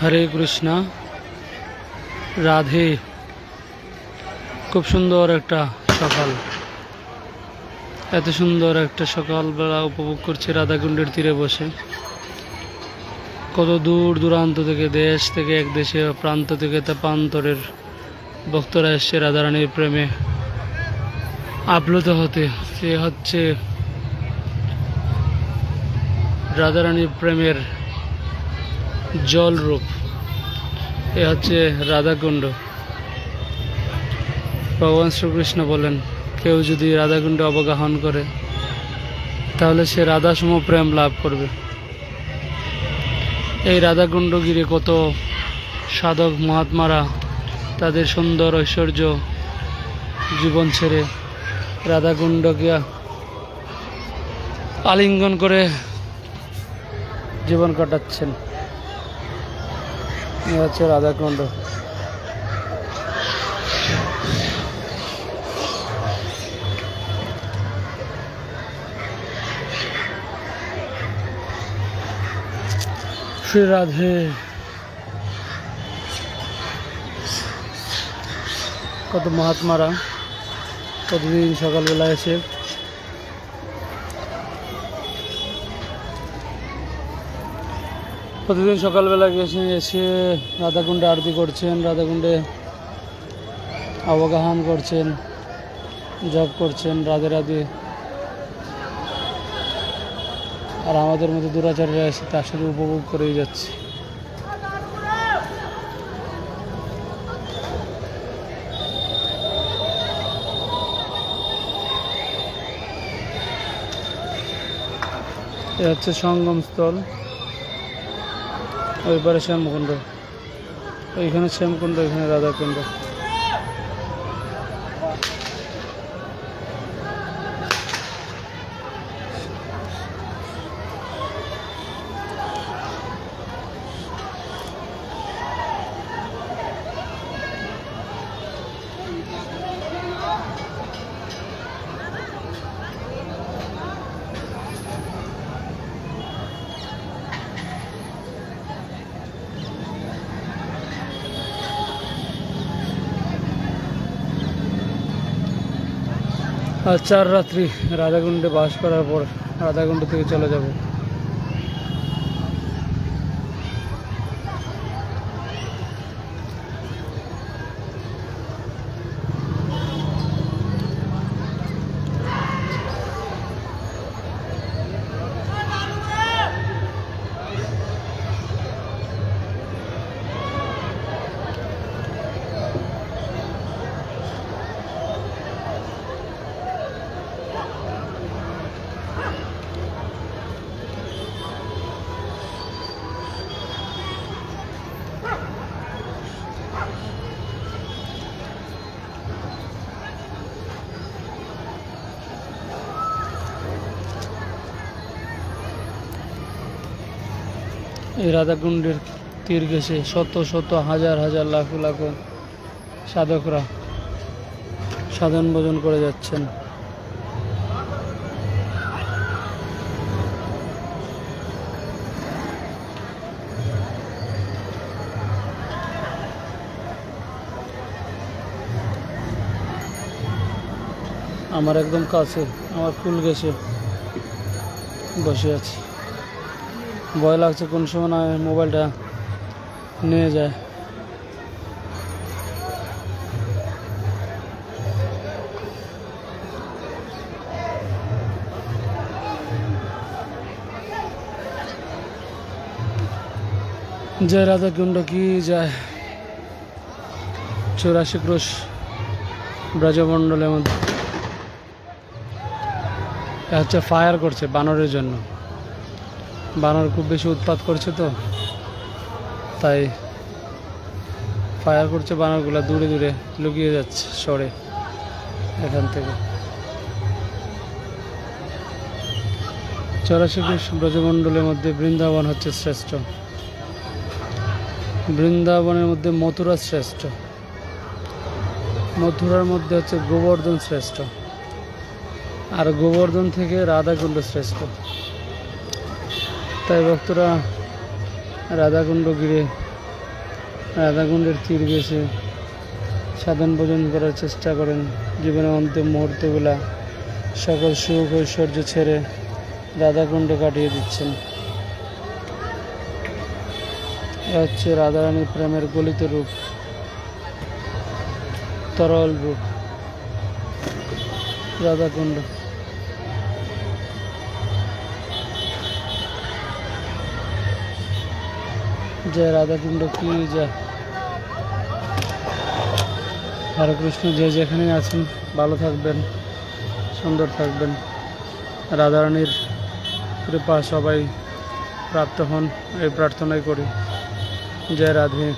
হরে কৃষ্ণা, রাধে। খুব সুন্দর একটা সকাল। এত সুন্দর একটা সকালবেলা উপভোগ করছে রাধাকুণ্ডের তীরে বসে। কত দূর দূরান্ত থেকে দেশ থেকে এক দেশে প্রান্ত থেকে তা প্রান্তরের ভক্তরা এসছে রাধারানীর প্রেমে আপ্লুত হতে, সে হচ্ছে রাধারানীর প্রেমের জল রূপ এ হচ্ছে রাধাকুণ্ড। ভগবান শ্রীকৃষ্ণ বলেন, কেউ যদি রাধাকুণ্ড অবগাহন করে, তাহলে সে রাধাসম প্রেম লাভ করবে। এই রাধাকুণ্ড গিরে কত সাধক মহাত্মারা তাদের সুন্দর ঐশ্বর্য জীবন ছেড়ে রাধাকুণ্ডকে আলিঙ্গন করে জীবন কাটাচ্ছেন। হচ্ছে রাধাকুণ্ড। শ্রী রাধে। কত মহাত্মারা প্রতিদিন সকালবেলা এসে প্রতিদিন সকালবেলা এসে এসে রাধাকুণ্ডে আরতি করছেন, রাধাকুণ্ডে অবগাহন করছেন জব করছেন, রাধে রাধে। আর আমাদের মতো দুরাচারীরা এসে তার সাথে উপভোগ করেই যাচ্ছে। এ হচ্ছে সঙ্গম স্থল ওই পারে শ্যামকুণ্ড। ওইখানে শ্যামকুণ্ড ওইখানে রাধাকুণ্ড। চার রাত্রি রাধাকুণ্ডে বাস করার পর রাধাকুণ্ড থেকে চলে যাব। এই রাধাকুণ্ডের তীর গেছে শত শত হাজার হাজার লাখ লাখ সাধকরা সাধন ভোজন করে যাচ্ছেন। আমার একদম কাছে, আমার ফুল গেছে। বসে আছি। ভয় লাগছে কোন সময় না মোবাইলটা নিয়ে যায়। জয় রাধা কুণ্ড কি যায়? চৌরাশি ক্রোশ ব্রজমণ্ডলের মধ্যে। হচ্ছে ফায়ার করছে বানরের জন্য। বানর খুব বেশি উৎপাত করছে তো, তাই ফায়ার করছে বানরগুলো দূরে দূরে, লুকিয়ে যাচ্ছে সরে এখান থেকে। চৌরাশি ব্রজমণ্ডলের মধ্যে বৃন্দাবন হচ্ছে শ্রেষ্ঠ। বৃন্দাবনের মধ্যে মথুরা শ্রেষ্ঠ। মথুরার মধ্যে হচ্ছে গোবর্ধন শ্রেষ্ঠ। আর গোবর্ধন থেকে রাধাকুণ্ড শ্রেষ্ঠ। তাই ভক্তরা রাধাকুণ্ড গিরে রাধাকুণ্ডের তীর ঘেসে সাধন ভোজন করার চেষ্টা করেন। জীবনের অন্তিম মুহূর্তগুলা সকল সুখ ঐশ্বর্য ছেড়ে রাধাকুণ্ডে কাটিয়ে দিচ্ছেন। এ হচ্ছে রাধারানীর প্রেমের গলিত রূপ, তরল রূপ, রাধাকুণ্ড। জয় রাধাকুণ্ড, কি জয় হরে কৃষ্ণ যে যেখানে আছেন, ভালো থাকবেন, সুন্দর থাকবেন। রাধারানীর কৃপা সবাই প্রাপ্ত হন, এই প্রার্থনাই করি। জয় রাধে।